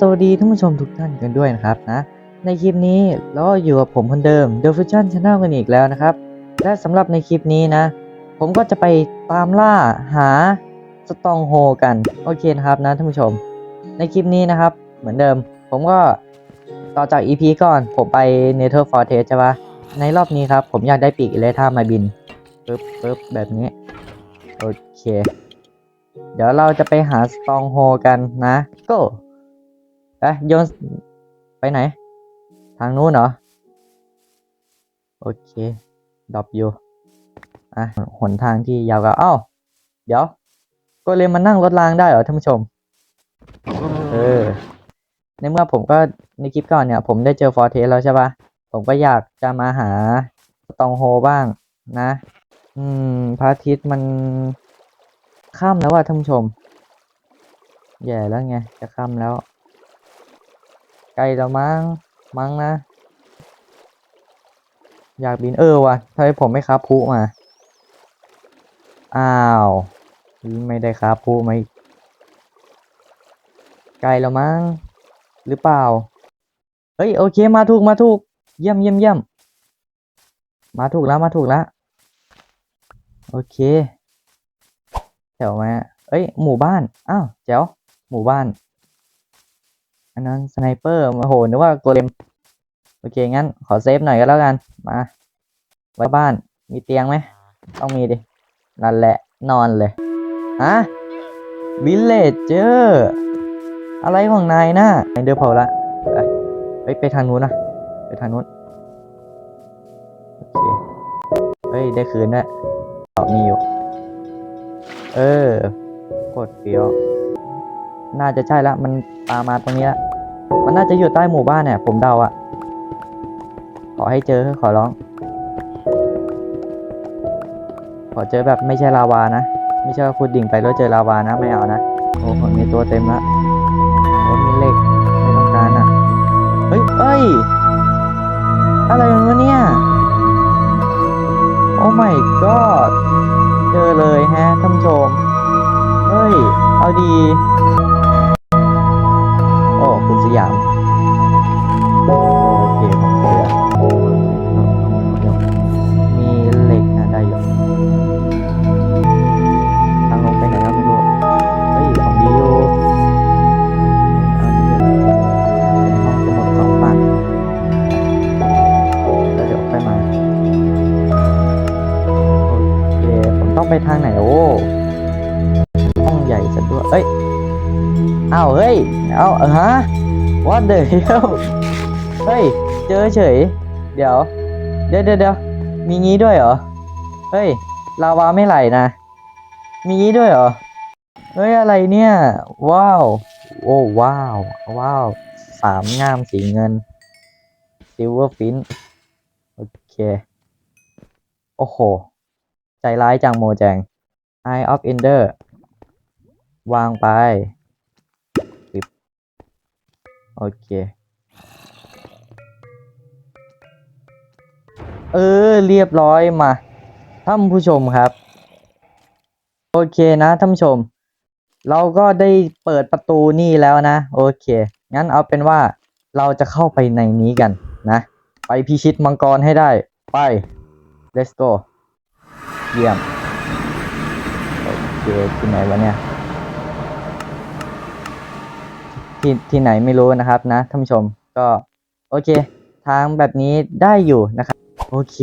สวัสดีท่านผู้ชมทุกท่านกันด้วยนะครับนะ ในคลิปนี้เราอยู่กับผมคนเดิม The Fusion Channel กันอีกแล้วนะครับ และสำหรับในคลิปนี้นะ ผมก็จะไปตามล่าหาสตองโฮกัน โอเคนะครับนะท่านผู้ชม ในคลิปนี้นะครับ เหมือนเดิม ผมก็ต่อจาก EP ก่อน ผมไป Nether Fortress ใช่ปะในรอบนี้ครับ ผมอยากได้ปีกอิเลท่ามาบินปึ๊บปึ๊บแบบนี้ โอเค เดี๋ยวเราจะไปหาสตองโฮกันนะ go ก็ไปโยนไปไหน ทางนู้นเหรอ โอเคดรอปอยู่อะหนทางที่ยาวก็อ้าวเดี๋ยว ก็เลยมานั่งรถรางได้เหรอท่านผู้ชม เออ ในเมื่อผมก็ในคลิปก่อนเนี่ย ผมได้เจอฟอร์เทสแล้วใช่ปะผมก็อยากจะมาหาตองโฮบ้างนะ อืมพระอาทิตย์มันค่ำแล้วว่ะท่านผู้ชม แย่แล้วไง จะค่ำแล้ว ใกล้แล้วมั้งมั้งนะ อยากบินเออวะทำไมผมไม่ครับพุมา อ้าวไม่ได้ครับพุมาไกลแล้วมั้งหรือเปล่า เฮ้ยโอเคมาถูกมาถูก เยี่ยมเยี่ยมเยี่ยมมาถูกแล้วมาถูกแล้วโอเคแถวมาเอ้ยหมู่บ้าน อ้าวแจ๋วหมู่บ้าน อันนั้นสไนเปอร์โอ้โหนึกว่าโกเลมโอเคงั้นขอเซฟหน่อยก็แล้วกันมาไว้บ้านมีเตียงไหมต้องมีดินั่นแหละนอนเลยฮะวิลเลจเจอร์อะไรของนายนะะเดือเผาละไปไปไปทางนู้นนะไปทางนู้นโอเคเฮ้ยได้คืนด้วตอบมีอยู่ เออกดเฟี้ยว น่าจะใช่ละมันตามมาตรงนี้ละ มันน่าจะอยู่ใต้หมู่บ้านเนี่ยผมเดาอะขอให้เจอขอร้อง ขอเจอแบบไม่ใช่ลาวานะ ไม่ใช่ว่าขุดดิ่งไปแล้วเจอลาวานะไม่เอานะโอ้ผมมีตัวเต็มละโอ้มีเหล็กไม่ต้องการอะเฮ้ยเอ้ยอะไรมันวะเนี่ยโอ้ my god เจอเลยแฮะท่านผู้ชมเฮ้ย เอาดี คุณสยาม what the hell เฮ้ย เจอเฉย เดี๋ยว เดี๋ยวเดี๋ยวมีงี้ด้วยเหรอ เฮ้ย ลาวาไม่ไหลนะ มีงี้ด้วยเหรอ เฮ้ย อะไรเนี่ย ว้าว โอ้ว้าว ว้าว สามงามสีเงิน silver fin โอเค โอ้โห ใจร้ายจังโมแจง Eye of Ender วางไป โอเค เออ เรียบร้อยมาท่านผู้ชมครับ โอเคนะท่านผู้ชม เราก็ได้เปิดประตูนี่แล้วนะ โอเค งั้นเอาเป็นว่าเราจะเข้าไปในนี้กันนะ ไปพิชิตมังกรให้ได้ ไป let's go เยี่ยม โอเคที่ไหนวะเนี่ย ที่ที่ไหนไม่รู้นะครับนะท่านผู้ชมก็โอเค ทางแบบนี้ได้อยู่นะครับ โอเค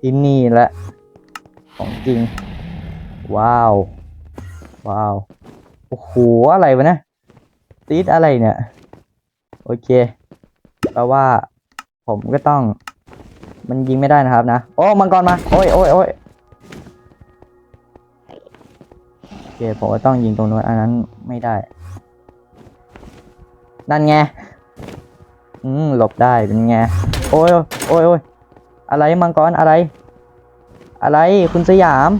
ที่นี่และของจริง ว้าว ว้าว โอ้โห อะไรวะนี่ยตีดอะไรเนี่ย โอเคแปลว่า ผมก็ต้อง มันยิงไม่ได้นะครับนะ โอ้ มังกรมา โอ้ยโอ้ยโอ้ยโอเค ผมก็ต้องยิงตรงนู้นอันนั้นไม่ได้ นั่นไง อืม หลบได้เป็นไง โอ้ยโอ้ยโอ้ยอะไรมังกรอะไร อะไรคุณสยาม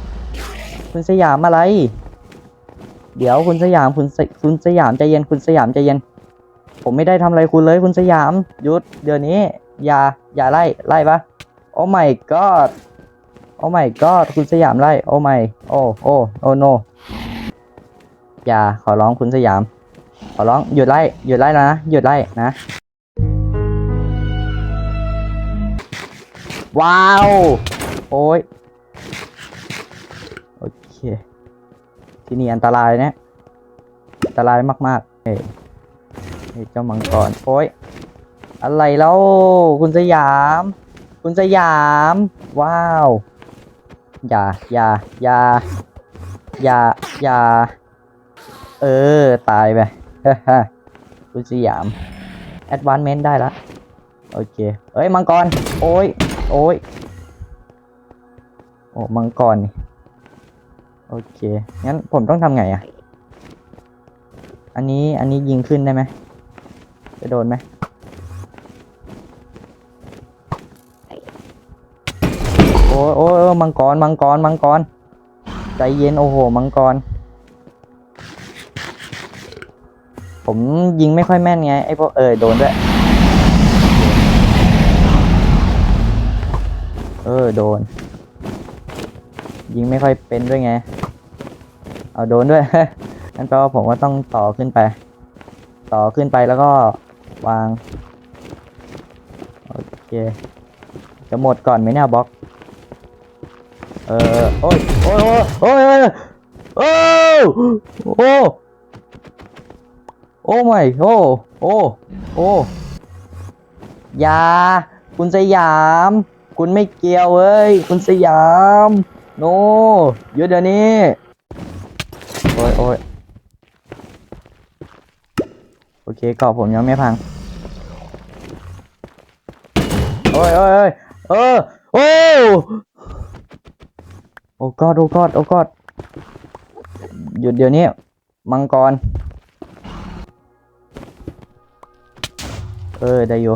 คุณสยามอะไร เดี๋ยวคุณสยามคุณสคุณสยามใจเย็นคุณสยามใจเย็น ผมไม่ได้ทำอะไรคุณเลยคุณสยามหยุดเดี๋ยวนี้ อย่าอย่าไล่ไล่ปะโอ้ my god โอ้ my god คุณสยามไล่ โอ้ my โอ้โอ้โอ้ no อย่าขอร้องคุณสยาม ขอร้องหยุดไล่หยุดไล่นะหยุดไล่นะ ว้าว โอ้ยโอเค ที่นี่อันตรายนะอันตรายมากๆเฮ้ยเฮ้ยเจ้ามังกรโอ้ยอะไรแล้วคุณสยาม คุณสยาม ว้าว อย่าอย่าอย่าอย่าอย่าเออ ตายไป คุณสยาม advancement ได้ละโอเคเอ้ยมังกร โอ้ย โอ้ย โอ้มังกรนี่โอเค งั้นผมต้องทำไงอะอันนี้อันนี้ยิงขึ้นได้ไหม จะโดนไหมโอ้ยโอ้ยโอ้ยมังกร มังกร มังกร ใจเย็น โอ้โห มังกร ผมยิงไม่ค่อยแม่นไงไอพวกเออโดนด้วย เออโดน ยิงไม่ค่อยเป็นด้วยไง เอาโดนด้วยนั่นแปลว่าผมก็ต้องต่อขึ้นไป ต่อขึ้นไปแล้วก็วาง โอเค จะหมดก่อนไหมเนี่ยบล็อก เออโอ้ยโอ้ยโอ้ยโอ้ยโอ้ยโอ้ โอ้ไม่โอ้โอ้โอ้อยา คุณสยาม คุณไม่เกี่ยวเว้ย คุณสยาม โนหยุดเดี๋ยวนี้ โอ้ยโอ้ยโอเคเกาะผมยังไม่พังโอ้ยโอ้ยโอ้ยเออ โอ้โอ้กอดโอ้กอดโอ้กอดหยุดเดี๋ยวนี้ มังกร ออได้อยู่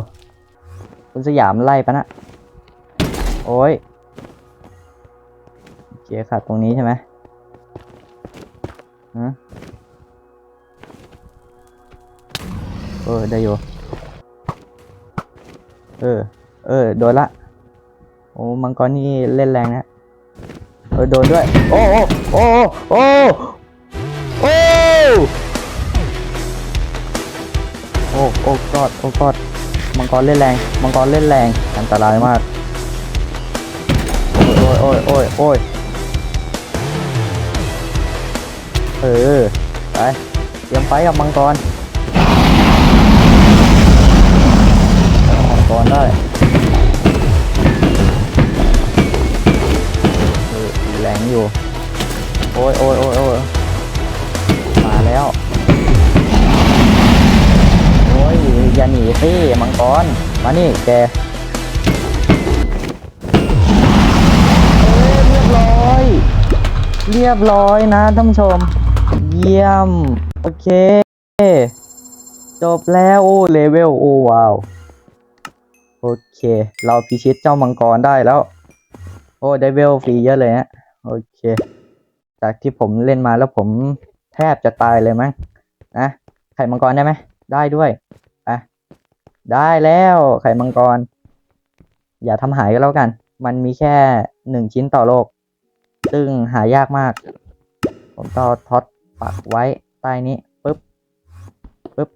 คุณสยามไล่ปะนะโอ้ยเกียร์ขาดตรงนี้ใช่ไหมฮะเออได้อยู่ เออ เออ โดนละ โอ้มังกรนี่เล่นแรงนะ เออ โดนด้วย โอ้โอ้โอ้โอ้ อ้โอ้กอดโอ้กอดมังกรเล่นแรงมังกรเล่นแรงอันตรายมากโอ้ยโอ้ยโอ้ยโอ้ยเออไปเตรียมไฟกับมังกรมังกรได้เออแรงอยู่โอ้ยโอ้ยโอ้ยโอ้ยมาแล้ว ยอย่าหนีสิมังกร มานี่แกเรียบร้อย เรียบร้อยนะท่านผู้ชม เยี่ยม โอเค จบแล้วโอ้เลเวลโอ้ว้าว โอเค เราพิชิตเจ้ามังกรได้แล้ว โอ้ได้เวลฟรีเยอะเลยฮะโอเค จากที่ผมเล่นมาแล้วผมแทบจะตายเลยมั้งนะไข่มังกรได้ไหมได้ด้วย ได้แล้วไข่มังกร อย่าทำหายก็แล้วกัน มันมีแค่หนึ่งชิ้นต่อโลก ซึ่งหายากมาก ผมต่อท็อตปักไว้ใต้นี้ปึ๊บปึ๊บ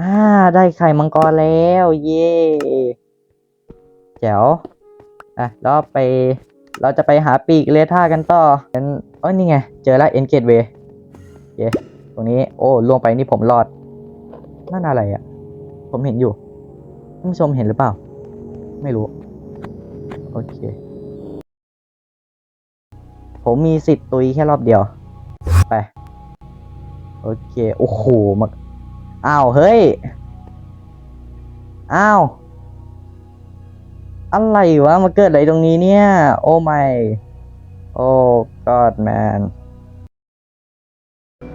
อ่าได้ไข่มังกรแล้ว เย่แจ๋วอะแล้วไป เราจะไปหาปีกเลท่ากันต่อเป็นเอ้ยนี่ไง เจอแล้วเอ็นเกตเวย์เย่ตรงนี้ โอ้ล่วงไปนี่ผมรอดนั่นอะไรอะ่ะ ผมเห็นอยู่ ท่านผู้ชมเห็นหรือเปล่า ไม่รู้ โอเค ผมมีสิทธิ์ตุยแค่รอบเดียว ไป โอเค โอ้โหมาอ้าว เฮ้ย อ้าว อะไรวะ มาเกิดอะไรตรงนี้เนี่ย โอ้ไม่ โอ้กอดแมน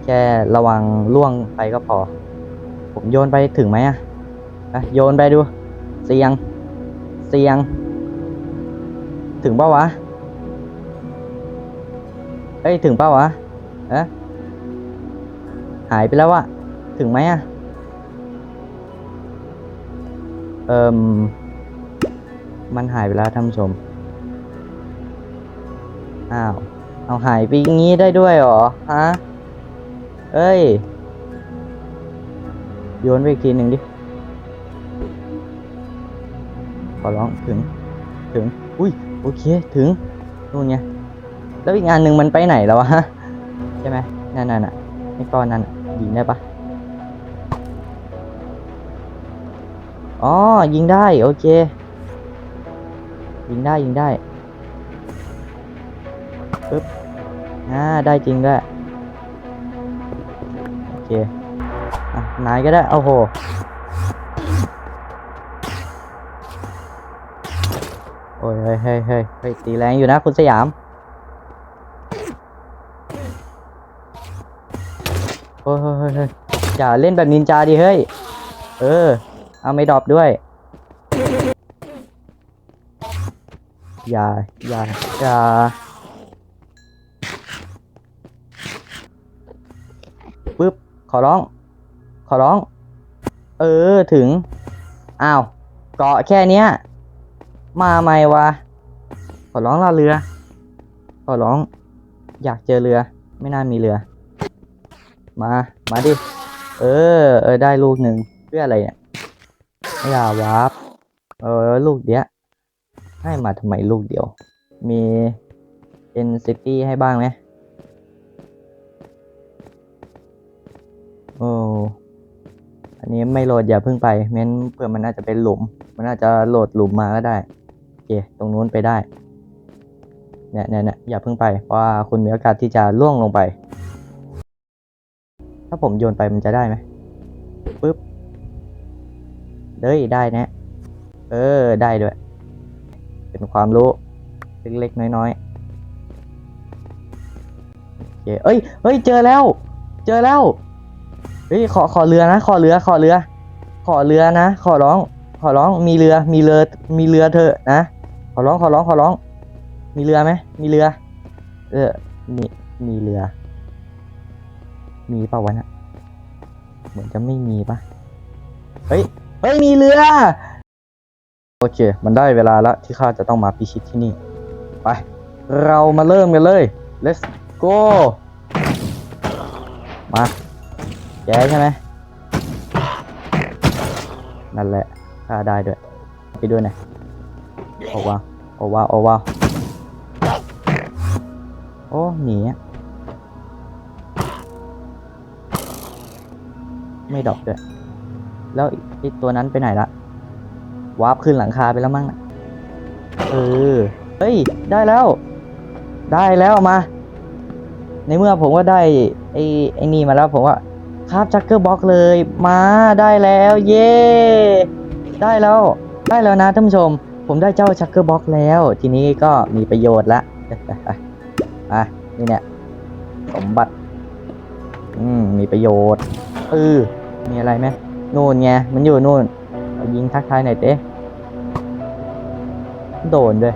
แค่ระวังล่วงไปก็พอ ผมโยนไปถึงไหมอะ อะโยนไปดู เสียง เสียง ถึงเปล่าวะ เอ้ย ถึงเปล่าวะเอะหายไปแล้วอะถึงไหมอะเอิมมันหายไปแล้วท่านผู้ชม อ้าว เอาหายไปงงี้ได้ด้วยเหรอ ฮะ เอ้ย โยนไปอีกทีหนึ่งดิ อร้องถึง ถึง อุ้ย โอเค ถึงนู่นไง แล้วอีกงานหนึ่งมันไปไหนแล้ววะฮะ ใช่ไหมนั่นน่ะน่ะไอ้ก้อนนั้นยิงได้ปะอ๋อ ยิงได้ โอเค ยิงได้ ยิงได้ปึ๊บอ่า ได้จริงด้วย โอเค อะ นายก็ได้ โอ้โห โอ้ยเฮ้ยเฮ้ยเฮ้ยตีแรงอยู่นะคุณสยาม โอ้ยเฮ้ยเฮ้ยเฮ้ยอย่าเล่นแบบนินจาดิเฮ้ย เออ เอาไม่ดรอปด้วย อย่า อย่า อย่าปึ๊บ ขอร้อง ขอร้อง เออ ถึง อ้าว เกาะแค่เนี้ย มาไหมวะ ขอร้องล่าเรือ ขอร้อง อยากเจอเรือ ไม่น่ามีเรือ มา มาดิ เออ เออ ได้ลูกหนึ่งเพื่ออะไรเนี่ยอย่าวาร์ปเออ ลูกเดียวให้มาทำไมลูกเดียว มีเอ็นซิตี้ให้บ้างไหมโอ้อันนี้ไม่โหลดอย่าเพิ่งไปเม้นเผื่อมันน่าจะเป็นหลุม มันอาจะโหลดหลุมมาก็ได้ เค ตรงนู้นไปได้ เนี่ยเนี่ยเนี่ยอย่าเพิ่งไป เพราะว่าคุณมีโอกาสที่จะล่วงลงไป ถ้าผมโยนไปมันจะได้ไหมปึ๊บเด้ยได้แนะ เออ ได้ด้วย เป็นความรู้ เล็กๆน้อยๆ โอเค เอ้ย เฮ้ย เจอแล้ว เจอแล้ว เฮ้ย ขอ ขอเรือนะ ขอเรือ ขอเรือ ขอเรือนะ ขอร้อง ขอร้อง มีเรือ มีเรือ มีเรือเถอะนะ ขอร้องขอร้องขอร้อง มีเรือไหมมีเรือ เออมีมีเรือ มีเปล่าวะนะเหมือนจะไม่มีปะเฮ้ยเฮ้ยมีเรือ โอเค มันได้เวลาละที่ข้าจะต้องมาพิชิตที่นี่ ไป เรามาเริ่มกันเลย let's go มาแกใช่ไหมนั่นแหละข้าได้ด้วย ไปด้วยนะ โอ้ว้าวโอ้ว้าวโอ้ว้าโอ้หนีไม่ดอกด้วยแล้วไอตัวนั้นไปไหนละวาร์ปขึ้นหลังคาไปแล้วมั้งน่ะเออเฮ้ย ได้แล้ว ได้แล้วมา ในเมื่อผมก็ได้ไอ้ไอ้นี่มาแล้วผมว่าครับจักเกอร์บ็อกเลยมาได้แล้ว เย้ได้แล้ว ได้แล้วนะท่านผู้ชม ผมได้เจ้าชักเกอร์บ็อกแล้ว ทีนี้ก็มีประโยชน์ละอะนี่เนี่ยสมบัติ อืม มีประโยชน์เออมีอะไรไหมนู่นไง มันอยู่นู่นเอายิงทักทายหน่อยเต้โดนด้วย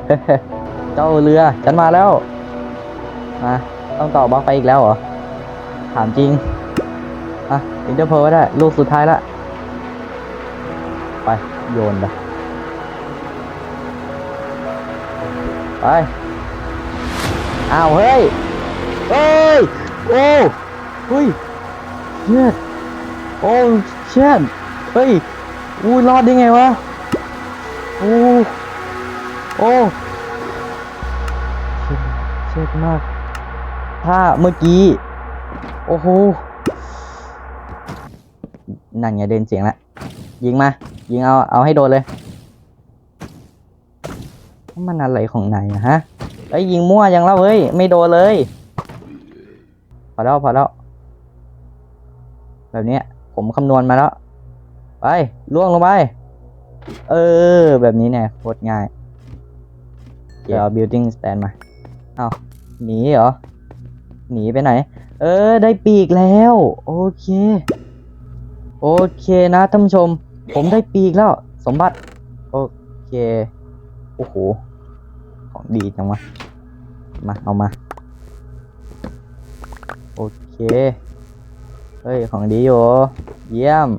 เจ้าเรือฉันมาแล้วมาต้องต่อบล็อกไปอีกแล้วเหรอ ถามจริง อะอินเตอร์โพได้ ลูกสุดท้ายละ ไป โยนไป ไปอ้าวเฮ้ยเฮ้ยโอ้เฮ้ยเชิดโอ้เชิดเฮ้ยอู้รอดได้ไงวะโอ้โอ้เชิดเชิดมาก ถ้าเมื่อกี้ โอ้โห นั่นไงเดินเสียงละ ยิงมา ยิงเอา เอาให้โดนเลย มันอะไรของนายอะฮะไอ้ยิงมั่วยังแล้วเฮ้ย ไม่โดนเลย พอแล้วพอแล้ว แบบเนี้ยผมคำนวณมาแล้ว ไปล่วงลงไป เออ แบบนี้เนี่ยโคตรง่าย เดี๋ยว building stand มาเอาหนีเหรอ หนีไปไหน เออ ได้ปีกแล้ว โอเค โอเคนะท่านผู้ชม ผมได้ปีกแล้ว สมบัติ โอเค โอ้โห ของดีจังวะ มา เอามา โอเค เฮ้ย ของดีอยู่ เยี่ยม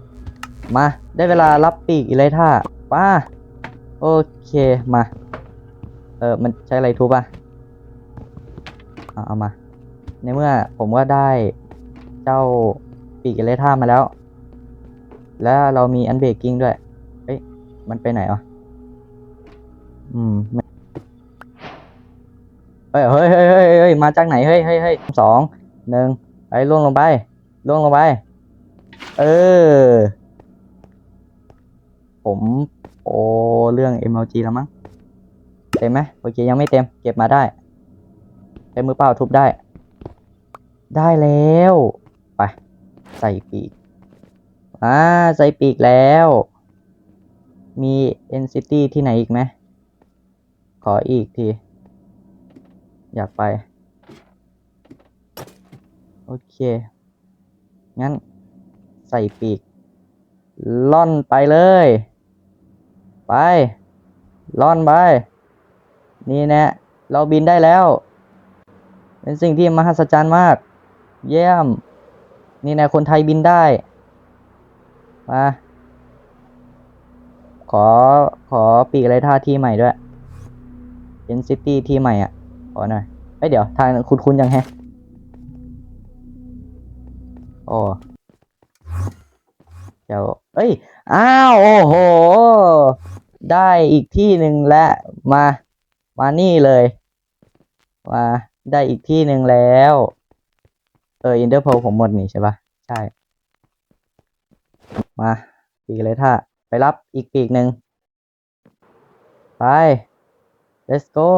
มา ได้เวลารับปีกอีไรท่าป้า โอเค มา เออ มันใช้อะไรทุบอะเอาเอามา ในเมื่อผมก็ได้เจ้าปีกอีไรท่ามาแล้ว แล้วเรามีอันเบรกกิ้งด้วยเฮ้ย มันไปไหนวะ อืมไเฮ้ยเฮ้ยเฮ้ยเฮ้ยมาจากไหนเฮ้ยเฮ้ยเฮ้ยสองหนึ่งไปล่วงลงไปล่วงลงไป เออ ผมโอเรื่อง MLG แล้วมั้งเต็มไหมโอเคยังไม่เต็ม เก็บมาได้ใช้มือเปล่าทุบได้ ได้แล้ว ไป ใส่ปีกอ่าใส่ปีกแล้ว มี NCT ที่ไหนอีกไหมขออีกที อยากไป โอเค งั้น ใส่ปีก ล่อนไปเลย ไป ล่อนไป นี่แนะ เราบินได้แล้ว เป็นสิ่งที่มหัศจรรย์มาก เยี่ยม นี่แนะคนไทยบินได้ มา ขอ ขอปีกอะไรท่าที่ใหม่ด้วย เป็นซิตี้ที่ใหม่อะ ขอหน่อยเอ้ยเดี๋ยวทางคุณคุณยังแฮะโอ้เดี๋ยวเอ้ย อ้าว โอ้โห ได้อีกที่หนึ่งและมา มานี่เลย มาได้อีกที่หนึ่งแล้ว เอออินเตอร์โพผมหมดนี่ใช่ปะใช่ มาปีกเลยท่าไปรับอีกปีกหนึ่งไป let's go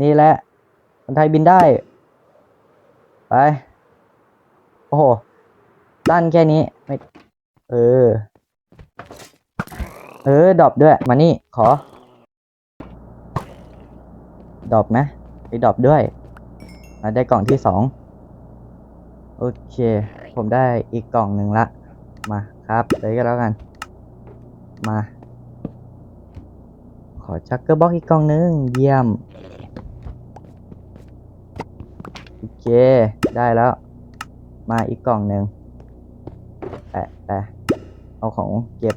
นี่แหละ คนไทยบินได้ ไป โอ้โหสั้นแค่นี้ไม่เออ เออดรอปด้วย มานี่ ขอดรอปไหมไปดรอปด้วยมาได้กล่องที่สอง โอเค ผมได้อีกกล่องหนึ่งละ มาครับเลยก็แล้วกัน มา ขอชักเกอร์บ็อกอีกกล่องหนึ่งเยี่ยม โอ เค ได้แล้ว มาอีกกล่องหนึ่งแปะแปะเอาของเก็บ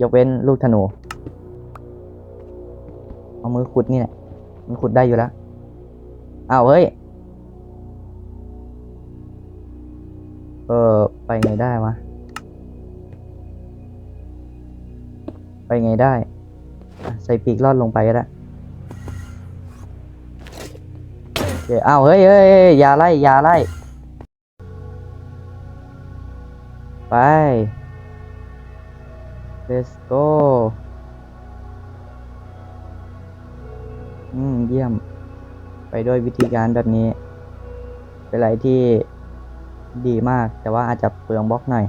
ยกเว้นลูกธนู เอามือขุดนี่แหละมันขุดได้อยู่แล้วอ้าวเฮ้ย เออ ไปไงได้วะ ไปไงได้ ใส่ปีกลอดลงไปก็ได้ เคอ้าวเฮ้ยเฮ้ยเฮ้ยอย่าไล่อย่าไล่ ไป let's go อืม เยี่ยม ไปด้วยวิธีการแบบนี้ เป็นอะไรที่ดีมาก แต่ว่าอาจจะเปลืองบล็อกหน่อย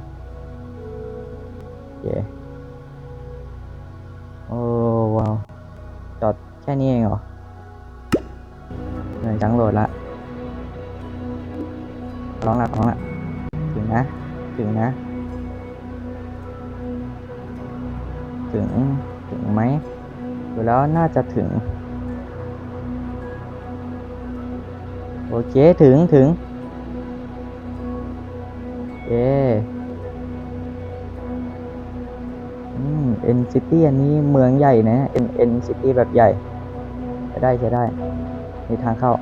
โอเคโอ้ว้าว จอดแค่นี้เองเหรอ จังโหลดละร้องละร้องละถึงนะ ถึงนะ ถึง ถึงไหมดูแล้วน่าจะถึง โอเค ถึงถึงเออืม N City อันนี้เมืองใหญ่นะ N N City แบบใหญ่ใช้ได้ใช้ได้ มีทางเข้า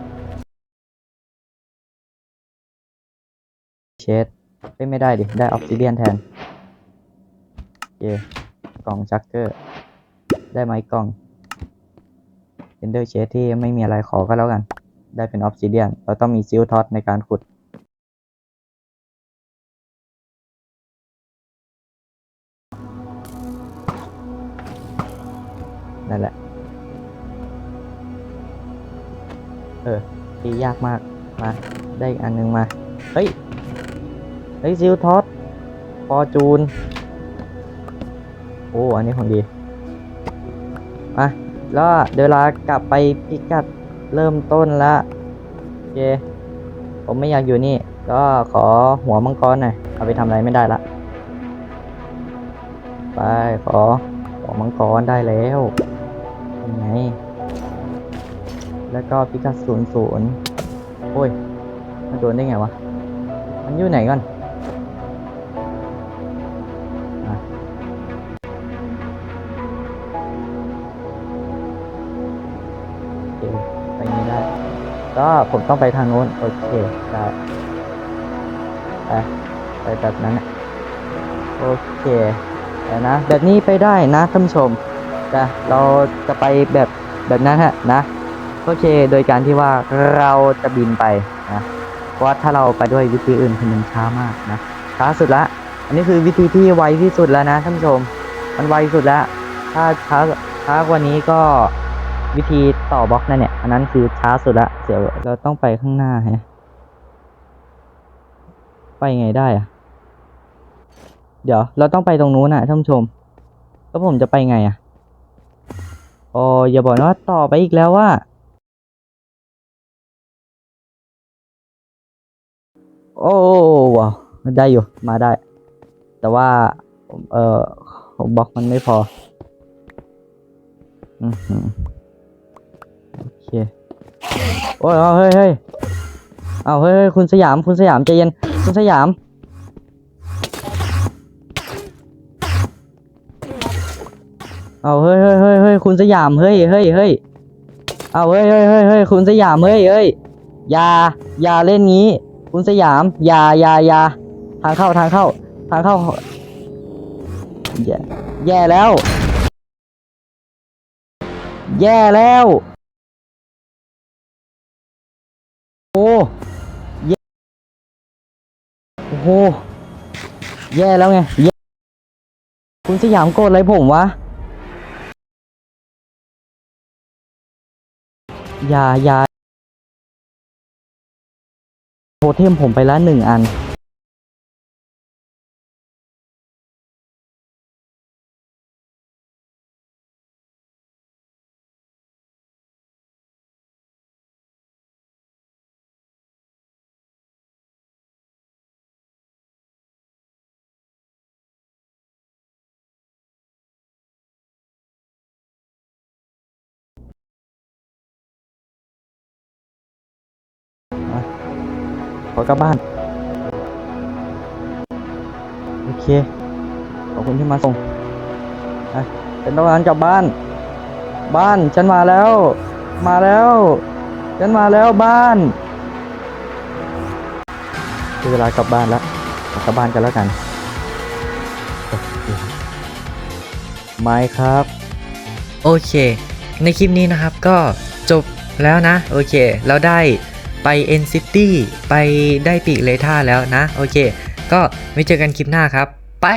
เชดเอ้ยไม่ได้ดิ ได้ออ s ซิเดียนแทนโอเคกล่องชักเกอร์ ได้ไหมกล่องเ e นเดอร์เชดที่ไม่มีอะไรขอก็แล้วกัน ได้เป็นออ s ซิเดียน เราต้องมีซิลท็อตในการขุดนั่นแหละ เออตียากมาก มา ได้อีกอันหนึงมา เฮ้ย เฮ้ยซิลท็อตฟอร์จูน โอ้ อันนี้ของดีมาแล้วเดี๋ยวเวลากลับไปพิกัดเริ่มต้นละโอเค ผมไม่อยากอยู่นี่ ก็ขอหัวมังกรหน่อย เอาไปทำอะไรไม่ได้ละ ไป ขอหัวมังกรได้แล้วยังไง แล้วก็พิกัดศูนย์ศูนย์โอ้ย มันโดนได้ไงวะ มันอยู่ไหนก่อน ก็ผมต้องไปทางโน้น โอเคได้ไปไปแบบนั้นโอเคแต่นะ แบบนี้ไปได้นะท่านผู้ชมแต่เราจะไปแบบแบบนั้นฮะนะ โอเค โดยการที่ว่าเราจะบินไปนะ เพราะว่าถ้าเราไปด้วยวิธีอื่นคือมันช้ามากนะ ช้าสุดละ อันนี้คือวิธีที่ไวที่สุดแล้วนะท่านผู้ชม มันไวสุดแล้ว ถ้าช้าช้ากว่านี้ก็ วิธีต่อบล็อกนั่นเนี่ย อันนั้นคือช้าสุดละเดี๋ยวเราต้องไปข้างหน้าฮะไปไงได้อะเดี๋ยว เราต้องไปตรงนู้นนะท่านผู้ชม แล้วผมจะไปไงอะโอ้อย่าบอกนะว่าต่อไปอีกแล้วว่า โอ้ว้าวได้อยู่ มาได้ แต่ว่า เออบล็อกมันไม่พอ อือ โอ้ยเฮ้ยเฮ้ยเอาเฮ้ยเฮ้ยคุณสยามคุณสยามใจเย็นคุณสยามเอาเฮ้ยเฮ้ยเฮ้ยเฮ้ยคุณสยามเฮ้ยเฮ้ยเฮ้ยเอาเฮ้ยเฮ้ยเฮ้ยเฮ้ยคุณสยามเฮ้ยเฮ้ยอย่าอย่าเล่นงี้ คุณสยามอย่าอย่าอย่าทางเข้าทางเข้า ทางเข้าแย่แย่แล้ว แย่แล้ว โอ้แย่โอ้โหแย่แล้วไงคุณสยามโกรธอะไรผมวะ อย่าอย่าโทเทมผมไปละหนึ่งอัน ขอกลับบ้าน โอเค ขอบคุณที่มาส่งไปฉันต้องการกลับบ้าน บ้าน ฉันมาแล้ว มาแล้ว ฉันมาแล้วบ้านเวลากลับบ้านแล้วขอกลับบ้านกันแล้วกัน ไม่ครับ โอเค ในคลิปนี้นะครับก็จบแล้วนะ โอเค เราได้ ไป N City ไปได้ปีกเลท่าแล้วนะ โอเค ก็ไว้เจอกันคลิปหน้าครับ ไป